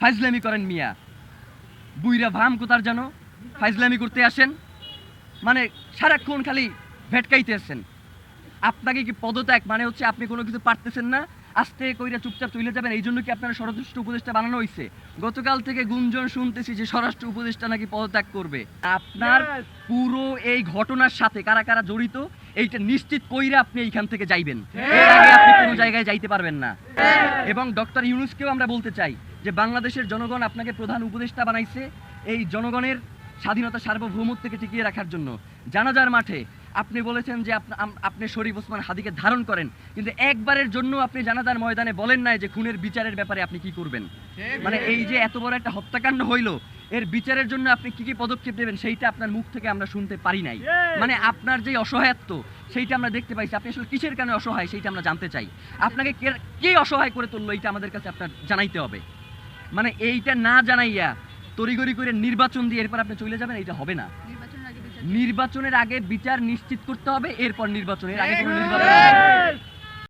ফাইজলামি করেন মিয়া। বুইরা ভাম কোথার জানো? ফাইজলামি করতে আসেন। মানে সারাক্ষণ খালি ভেটকাইতে আসেন। আপনাকে কি পদত্যাগ মানে হচ্ছে আপনি কোনো কিছু পারতেছেন না? আস্তে কইরা চুপচাপ চলে যাবেন এই জন্য কি আপনার স্বরাষ্ট্র উপদেষ্টা বানানো হয়েছে গতকাল থেকে গুঞ্জন শুনতেছি যে স্বরাষ্ট্র উপদেষ্টা নাকি পদত্যাগ করবে। আপনার পুরো এই ঘটনার সাথে কারা কারা জড়িত এইটা নিশ্চিত কইরা আপনি এইখান থেকে যাইবেন। এর আগে আপনি কোনো জায়গায় যাইতে পারবেন না। এবং ডক্টর ইউনুসকেও আমরা বলতে চাই যে বাংলাদেশের জনগণ আপনাকে প্রধান উপদেষ্টা বানাইছে এই জনগণের স্বাধীনতা সার্বভৌমত্বকে টিকিয়ে রাখার জন্য। জানাজার মাঠে আপনি বলেছেন যে আপনি শরীফ ওসমান হাদিকে ধারণ করেন, কিন্তু একবারের জন্য আপনি জানাজার ময়দানে বলেন নাই যে খুনের বিচারের ব্যাপারে আপনি কি করবেন। মানে এই যে এত বড় একটা হত্যাকাণ্ড হইল, এর বিচারের জন্য আপনি কি কি পদক্ষেপ নেবেন সেইটা আপনার মুখ থেকে আমরা শুনতে পারি নাই। মানে আপনার যে অসহায়ত্ব, সেইটা আমরা দেখতে পাইছি। আপনি আসলে কিসের কারণে অসহায় সেইটা আমরা জানতে চাই। আপনাকে কে অসহায় করে তুললো এইটা আমাদের কাছে আপনার জানাইতে হবে। মানে এইটা না জানাইয়া তড়িগড়ি করে নির্বাচন দিয়ে এরপর আপনি চলে যাবেন, এইটা হবে না। নির্বাচনের আগে বিচার নিশ্চিত করতে হবে এরপর নির্বাচনের আগে কোনো নির্বাচন।